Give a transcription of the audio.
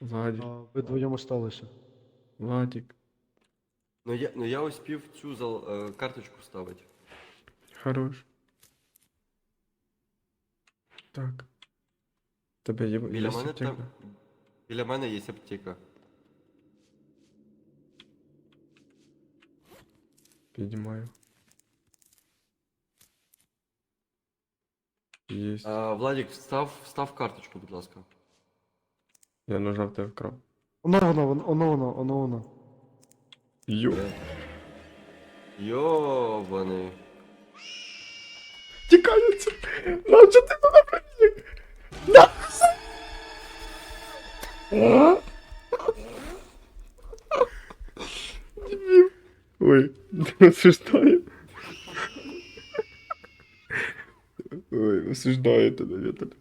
Владик, А ви вдвоєм осталися. Владик. Ну я, ну я успів цю зал, е, карточку ставити. Хорош. Так. Тебе є, Біля є мене аптека? там. Біля мене є аптека. Піднімаю. Єсть. А, Владик, встав, встав карточку, будь ласка. Я нажав тебе вкрав. Оно воно, воно, оно воно, оно воно. Йо. Йобаний. Тікається! Наче ти туди прибіг! Да! Ой, осуждаю. Ой, осуждаю тебе, Віталій.